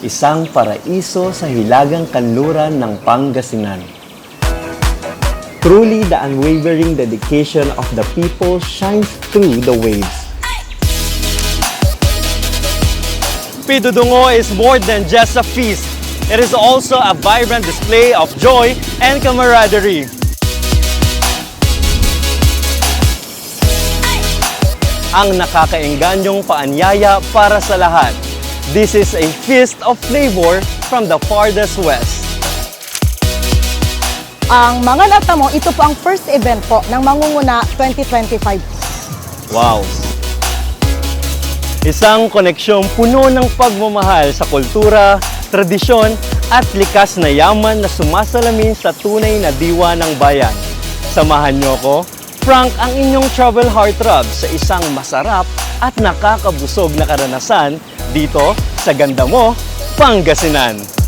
isang paraiso sa hilagang kanluran ng Pangasinan. Truly, the unwavering dedication of the people shines through the waves. Pidudungo is more than just a feast. It is also a vibrant display of joy and camaraderie. Ang nakakaenganyong paanyaya para sa lahat. This is a feast of flavor from the farthest west. Ang mga natamo, ito po ang first event po ng Mangunguna 2025. Wow! Isang koneksyong puno ng pagmamahal sa kultura, tradisyon, at likas na yaman na sumasalamin sa tunay na diwa ng bayan. Samahan niyo ko, Frank, ang inyong travel heartthrob sa isang masarap at nakakabusog na karanasan dito sa ganda mo, Pangasinan.